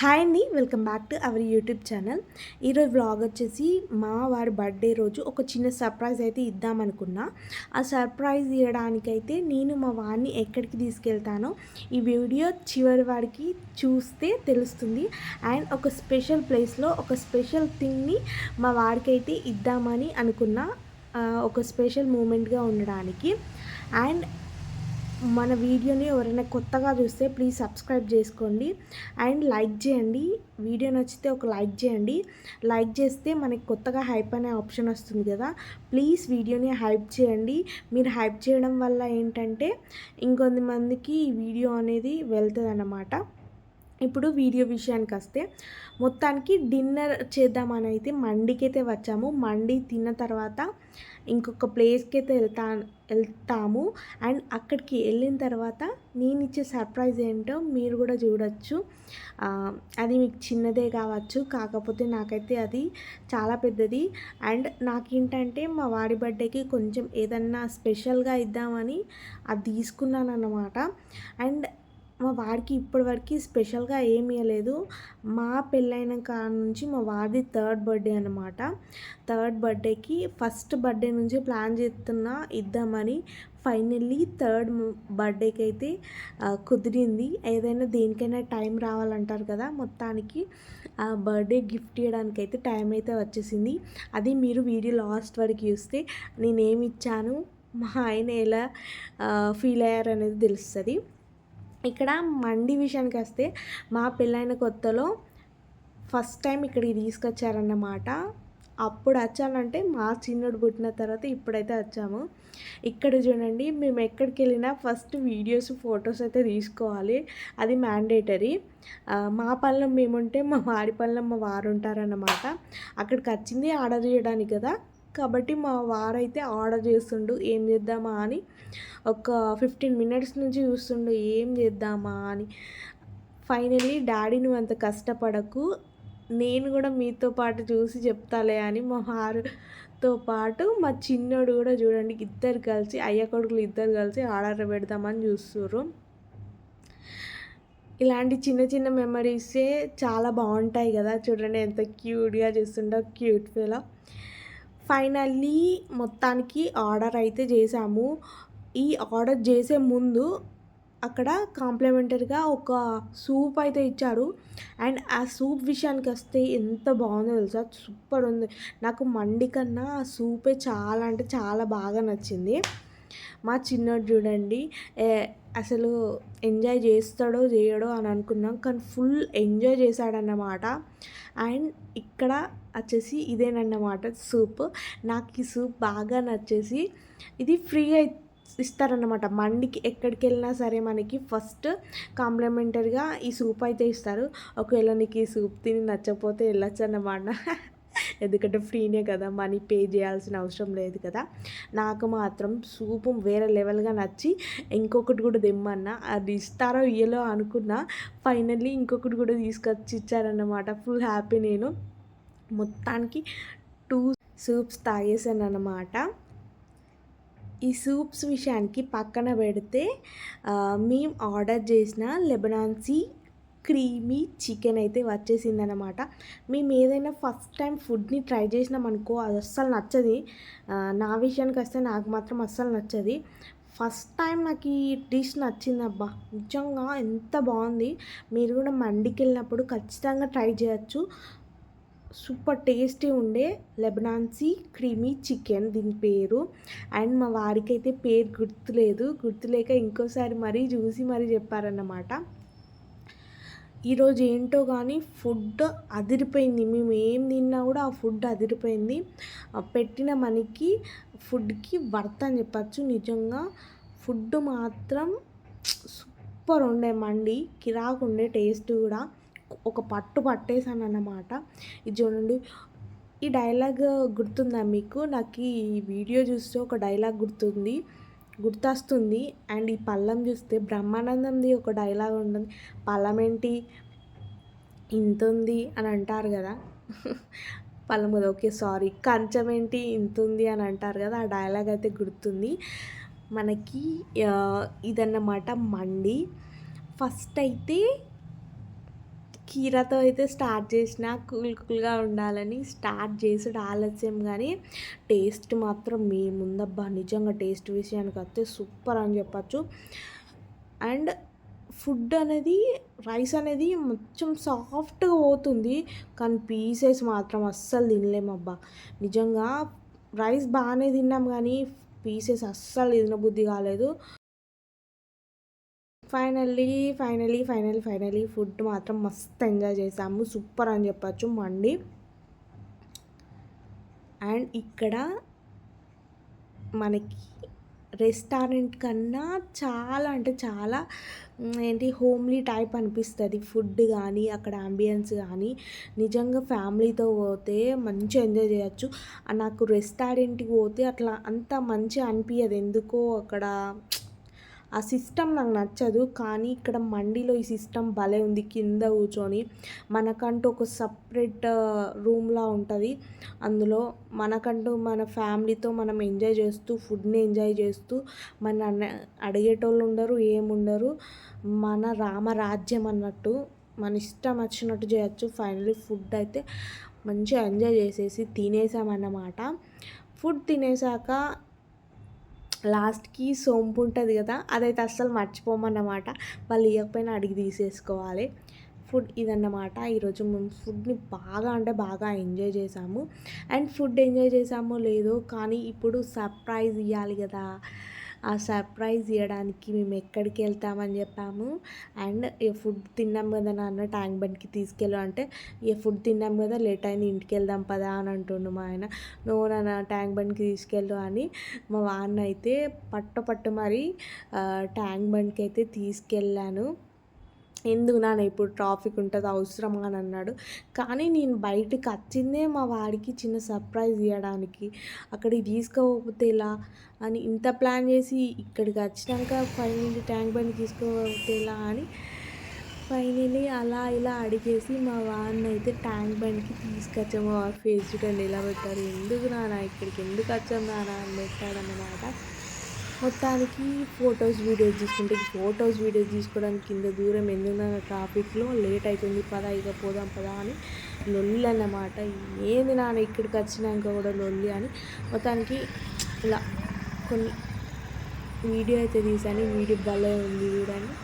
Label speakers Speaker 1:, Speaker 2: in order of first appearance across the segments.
Speaker 1: Hi అండి welcome back to our YouTube channel. ఈరోజు vlog వచ్చేసి మా వారి బర్త్డే రోజు ఒక చిన్న సర్ప్రైజ్ అయితే ఇద్దామనుకున్నా ఆ సర్ప్రైజ్ ఇవ్వడానికైతే నేను మా వారిని ఎక్కడికి తీసుకెళ్తానో ఈ వీడియో చివరి వారికి చూస్తే తెలుస్తుంది. అండ్ ఒక స్పెషల్ ప్లేస్లో ఒక స్పెషల్ థింగ్ని మా వారికి అయితే ఇద్దామని అనుకున్నా ఒక స్పెషల్ మూమెంట్గా ఉండడానికి. అండ్ మన వీడియోని ఎవరైనా కొత్తగా చూస్తే ప్లీజ్ సబ్స్క్రైబ్ చేసుకోండి. అండ్ లైక్ చేయండి. వీడియో నచ్చితే ఒక లైక్ చేయండి. లైక్ చేస్తే మనకి కొత్తగా హైప్ అనే ఆప్షన్ వస్తుంది కదా. ప్లీజ్ వీడియోని హైప్ చేయండి. మీరు హైప్ చేయడం వల్ల ఏంటంటే ఇంకొంతమందికి ఈ వీడియో అనేది వెళ్తుంది అన్నమాట ఇప్పుడు వీడియో విషయానికి వస్తే మొత్తానికి డిన్నర్ చేద్దామని అయితే మండికైతే అయితే వచ్చాము. మండి తిన్న తర్వాత ఇంకొక ప్లేస్కి అయితే వెళ్తా వెళ్తాము. అండ్ అక్కడికి వెళ్ళిన తర్వాత నేను ఇచ్చే సర్ప్రైజ్ ఏంటో మీరు కూడా చూడొచ్చు. అది మీకు చిన్నదే కావచ్చు కాకపోతే నాకైతే అది చాలా పెద్దది. అండ్ నాకేంటంటే మా వాడి బర్త్డేకి కొంచెం ఏదన్నా స్పెషల్గా ఇద్దామని అది తీసుకున్నాను అన్నమాట అండ్ మా వాడికి ఇప్పటివరకు స్పెషల్గా ఏమి ఇవ్వలేదు మా పెళ్ళైన కాడ నుంచి మా వాడిది థర్డ్ బర్త్డే అనమాట థర్డ్ బర్త్డేకి ఫస్ట్ బర్త్డే నుంచి ప్లాన్ చేస్తున్నా ఇద్దామని. ఫైనల్లీ థర్డ్ బర్త్డేకి అయితే కుదిరింది. ఏదైనా దేనికైనా టైం రావాలంటారు కదా మొత్తానికి. ఆ బర్త్డే గిఫ్ట్ ఇవ్వడానికి అయితే టైం అయితే వచ్చేసింది. అది మీరు వీడియో లాస్ట్ వరకు చూస్తే నేనేమి ఇచ్చాను? మా ఆయన ఎలా ఫీల్ అయ్యారు అనేది తెలుస్తుంది. ఇక్కడ మండి విషయానికి వస్తే మా పెళ్ళైన కొత్తలో ఫస్ట్ టైం ఇక్కడికి తీసుకొచ్చారన్నమాట. అప్పుడు వచ్చానంటే మా చిన్నోడు పుట్టిన తర్వాత ఇప్పుడైతే వచ్చాము. ఇక్కడ చూడండి మేము ఎక్కడికి వెళ్ళినా ఫస్ట్ వీడియోస్ ఫొటోస్ అయితే తీసుకోవాలి. అది మ్యాండేటరీ. మా పనులు మేముంటే మా వాడి పనులు మా వారు ఉంటారన్నమాట. అక్కడికి వచ్చింది ఆర్డర్ చేయడానికి కదా. కాబట్టి మా వారైతే ఆర్డర్ చేస్తుండు ఏం చేద్దామా? అని. ఒక ఫిఫ్టీన్ మినిట్స్ నుంచి చూస్తుండు ఏం చేద్దామా? అని. ఫైనలీ డాడీ నువ్వు అంత కష్టపడకు నేను కూడా మీతో పాటు చూసి చెప్తాలే అని మా వారుతో పాటు మా చిన్నోడు కూడా చూడండి ఇద్దరు కలిసి అయ్య కొడుకులు ఇద్దరు కలిసి ఆర్డర్ పెడదామని చూస్తుర్రు. ఇలాంటి చిన్న చిన్న మెమరీసే చాలా బాగుంటాయి కదా చూడండి ఎంత క్యూట్గా చేస్తుండో క్యూట్ ఫీల్. ఫైనల్లీ మొత్తానికి ఆర్డర్ అయితే చేసాము ఈ ఆర్డర్ చేసే ముందు అక్కడ కాంప్లిమెంటరీగా ఒక సూప్ అయితే ఇచ్చారు. అండ్ ఆ సూప్ విషయానికి వస్తే ఎంత బాగుందో తెలుసా? సూపర్ ఉంది. నాకు మండి కన్నా ఆ సూపే చాలా అంటే చాలా బాగా నచ్చింది. మా చిన్నోడు చూడండి అసలు ఎంజాయ్ చేస్తాడో చేయడో అని అనుకున్నాం. కానీ ఫుల్ ఎంజాయ్ చేశాడన్నమాట. అండ్ ఇక్కడ వచ్చేసి ఇదేనన్నమాట సూప్. నాకు ఈ సూప్ బాగా నచ్చేసి ఇది ఫ్రీగా ఇస్తారన్నమాట. మండికి ఎక్కడికి వెళ్ళినా సరే మనకి ఫస్ట్ కాంప్లిమెంటరీగా ఈ సూప్ అయితే ఇస్తారు. ఒకవేళ నీకు ఈ సూప్ తిని నచ్చకపోతే వెళ్ళొచ్చు అన్నమాట ఎందుకంటే ఫ్రీనే కదా మనీ పే చేయాల్సిన అవసరం లేదు కదా. నాకు మాత్రం సూపు వేరే లెవెల్గా నచ్చి ఇంకొకటి కూడా తెమ్మన్నా అది ఇస్తారో ఇయ్యలో అనుకున్నా ఫైనల్లీ ఇంకొకటి కూడా తీసుకొచ్చి ఇచ్చారన్నమాట. ఫుల్ హ్యాపీ నేను. మొత్తానికి టూ సూప్స్ తాగేసాను అన్నమాట ఈ సూప్స్ విషయానికి పక్కన పెడితే మేము ఆర్డర్ చేసిన లెబనాన్సీ క్రీమీ చికెన్ అయితే వచ్చేసిందనమాట మేము ఏదైనా ఫస్ట్ టైం ఫుడ్ని ట్రై చేసినాం అనుకో అది అస్సలు నచ్చది. నా విషయానికి వస్తే నాకు మాత్రం అస్సలు నచ్చది. ఫస్ట్ టైం నాకు ఈ డిష్ నచ్చిందబ్బా. నిజంగా ఎంత బాగుంది. మీరు కూడా మండికి వెళ్ళినప్పుడు ఖచ్చితంగా ట్రై చేయొచ్చు. సూపర్ టేస్టీ ఉండే లెబనాన్సీ క్రీమీ చికెన్ దీని పేరు. అండ్ మా వారికైతే పేరు గుర్తులేదు. గుర్తులేక ఇంకోసారి మరీ చూసి మరీ చెప్పారన్నమాట. ఈరోజు ఏంటో కానీ ఫుడ్ అదిరిపోయింది. మేము ఏం తిన్నా కూడా ఆ ఫుడ్ అదిరిపోయింది. పెట్టిన మనకి ఫుడ్కి వర్త్ అని చెప్పచ్చు. నిజంగా ఫుడ్ మాత్రం సూపర్ ఉండే మండి. కిరాకు ఉండే టేస్ట్ కూడా. ఒక పట్టు పట్టేసాను అన్నమాట. ఇది చూడండి. ఈ డైలాగ్ గుర్తుందా మీకు? నాకు ఈ వీడియో చూస్తే ఒక డైలాగ్ గుర్తుంది. గుర్తొస్తుంది. అండ్ ఈ పళ్ళం చూస్తే బ్రహ్మానందంది ఒక డైలాగ్ ఉంటుంది. పళ్ళం ఏంటి ఇంత ఉంది అని అంటారు కదా. పళ్ళం కదా ఓకే సారీ. కంచం ఏంటి ఇంత ఉంది అని అంటారు కదా. ఆ డైలాగ్ అయితే గుర్తుంది. మనకి ఇదన్నమాట మండి. ఫస్ట్ అయితే కీరాతో అయితే స్టార్ట్ చేసిన కూల్ కూల్గా ఉండాలని స్టార్ట్ చేసుడు ఆలస్యం కానీ టేస్ట్ మాత్రం మీ ముందబ్బా నిజంగా టేస్ట్ విషయానికి వస్తే సూపర్ అని చెప్పచ్చు. అండ్ ఫుడ్ అనేది రైస్ అనేది మొత్తం సాఫ్ట్గా పోతుంది. కానీ పీసెస్ మాత్రం అస్సలు తినలేమబ్బా. నిజంగా రైస్ బాగానే తిన్నాం కానీ పీసెస్ అస్సలు తినబుద్ధి కాలేదు. Finally finally final finally food మాత్రం మస్తు ఎంజాయ్ చేసాము. సూపర్ అని చెప్పచ్చు మండి. అండ్ ఇక్కడ మనకి రెస్టారెంట్ కన్నా చాలా అంటే చాలా ఏంటి హోమ్లీ టైప్ అనిపిస్తుంది. ఫుడ్ కానీ అక్కడ అంబియన్స్ కానీ నిజంగా ఫ్యామిలీతో పోతే మంచి ఎంజాయ్ చేయొచ్చు. నాకు రెస్టారెంట్కి పోతే అట్లా అంత మంచిగా అనిపించదు ఎందుకో అక్కడ ఆ సిస్టమ్ నాకు నచ్చదు కానీ ఇక్కడ మండిలో ఈ సిస్టమ్ భలే ఉంది కింద కూర్చొని. మనకంటూ ఒక సపరేట్ రూమ్లా ఉంటుంది. అందులో మనకంటూ మన ఫ్యామిలీతో మనం ఎంజాయ్ చేస్తూ ఫుడ్ని ఎంజాయ్ చేస్తూ మన అడిగేటోళ్ళు ఉండరు ఏముండరు. మన రామరాజ్యం అన్నట్టు మన ఇష్టం వచ్చినట్టు చేయొచ్చు. ఫైనలీ ఫుడ్ అయితే మంచిగా ఎంజాయ్ చేసేసి తినేసామన్నమాట. ఫుడ్ తినేసాక లాస్ట్కి సోంపు ఉంటుంది కదా అదైతే అస్సలు మర్చిపోమన్నమాట. వాళ్ళు ఇవ్వకపోయినా అడిగి తీసేసుకోవాలి. ఫుడ్ ఇదన్నమాట. ఈరోజు మేము ఫుడ్ని బాగా అంటే బాగా ఎంజాయ్ చేసాము. అండ్ ఫుడ్ ఎంజాయ్ చేసామో లేదో కానీ ఇప్పుడు సర్ప్రైజ్ ఇవ్వాలి కదా. ఆ సర్ప్రైజ్ ఇవ్వడానికి మేము ఎక్కడికి వెళ్తామని చెప్పాము. అండ్ ఏ ఫుడ్ తిన్నాం కదా నాన్న ట్యాంక్ బండ్కి తీసుకెళ్ళు అంటే ఏ ఫుడ్ తిన్నాం కదా లేట్ అయింది ఇంటికి వెళ్దాం పదా అని అంటుండు మా ఆయన. నువ్వు నాన్న ట్యాంక్ బండ్కి తీసుకెళ్ళు అని మా వాన్న అయితే పట్టపట్టు పట్టు మరి ట్యాంక్ బండ్కి అయితే తీసుకెళ్ళాను. ఎందుకు నాన్న ఇప్పుడు ట్రాఫిక్ ఉంటుంది అవసరమా అని అన్నాడు. కానీ నేను బయటకు వచ్చిందే మా వాడికి చిన్న సర్ప్రైజ్ ఇవ్వడానికి అక్కడికి తీసుకోకపోతే ఎలా అని ఇంత ప్లాన్ చేసి ఇక్కడికి వచ్చినాక ఫైనల్లీ ట్యాంక్ బండ్ తీసుకోకపోతే ఎలా అని ఫైనలీ అలా ఇలా అడిగేసి మా వాడిని అయితే ట్యాంక్ బండ్కి తీసుకొచ్చాము. ఫేస్ చూడండి ఎలా పెట్టారు ఎందుకు నాన్న ఇక్కడికి? ఎందుకు వచ్చాం నాన్న? అని పెట్టాడన్నమాట మొత్తానికి ఫొటోస్ వీడియోస్ తీసుకుంటే ఫొటోస్ వీడియోస్ తీసుకోవడానికి కింద దూరం ఎందుకన్నా ట్రాఫిక్లో లేట్ అవుతుంది పదా ఇక పోదాం పదా అని లొల్లి అన్నమాట. ఏంది నాన్న ఇక్కడికి వచ్చినాక కూడా లొల్లి అని. మొత్తానికి ఇలా కొన్ని వీడియో అయితే తీసాను వీడియో భలే ఉంది చూడండి.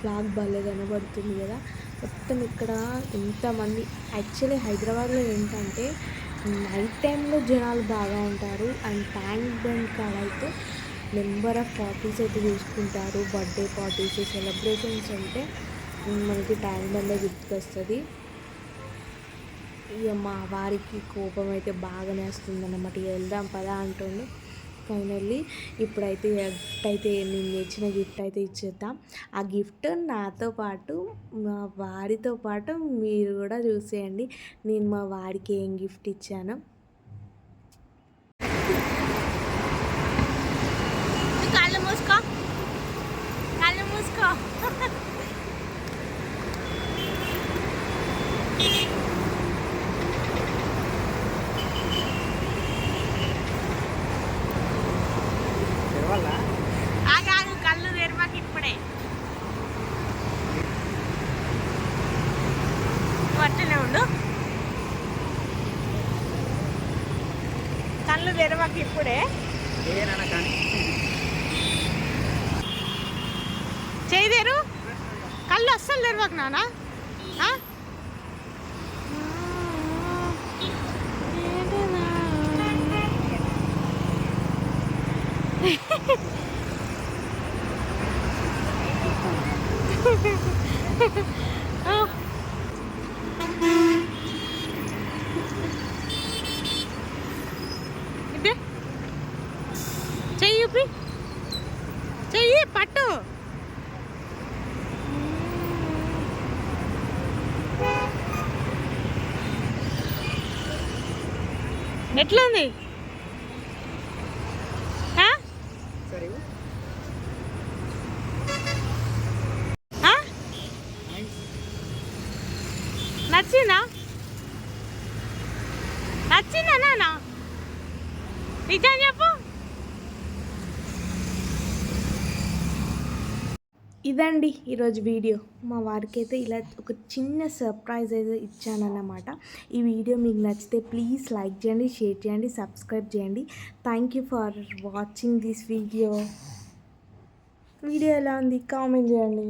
Speaker 1: ఫ్లాగ్ భలే కనబడుతుంది కదా. మొత్తం ఇక్కడ ఎంతమంది యాక్చువల్లీ హైదరాబాద్లో ఏంటంటే నైట్ టైంలో జనాలు బాగా ఉంటారు. అండ్ ట్యాంక్ బండ్ కాడ అయితే నెంబర్ ఆఫ్ పార్టీస్ అయితే చూసుకుంటారు బర్త్డే పార్టీస్ సెలబ్రేషన్స్ అంటే మనకి ట్యాంక్ బండే గుర్తుకొస్తుంది. ఇక మా వారికి కోపం అయితే బాగానే వస్తుంది అన్నమాట ఇక వెళ్దాం పదా అంటుండే. ఫైనల్లీ ఇప్పుడైతే గిఫ్ట్ అయితే నేను తెచ్చిన గిఫ్ట్ అయితే ఇచ్చేద్దాం. ఆ గిఫ్ట్ నాతో పాటు మా వారితో పాటు మీరు కూడా చూసేయండి. నేను మా వాడికి ఏం గిఫ్ట్ ఇచ్చాను.
Speaker 2: కళ్ళు మూసుకో. కళ్ళు మూసుకో ఆగాగు కళ్ళు తెరవకి ఇప్పుడే పట్టనే ఉండు కళ్ళు తెరవకి ఇప్పుడే. చేయదేరు కళ్ళు అస్సలు తెరవకు నానా ఇదే చెయ్యి చూపి చెయ్యి పట్టు? ఆ? నచ్చిందా నచ్చిందా?
Speaker 1: ఇదండి ఈరోజు వీడియో. మా వారికి అయితే ఇలా ఒక చిన్న సర్ప్రైజ్ అయితే ఇచ్చానన్నమాట. ఈ వీడియో మీకు నచ్చితే ప్లీజ్ లైక్ చేయండి షేర్ చేయండి సబ్స్క్రైబ్ చేయండి. Thank you for watching this video video ఎలా ఉంది? కామెంట్ చేయండి.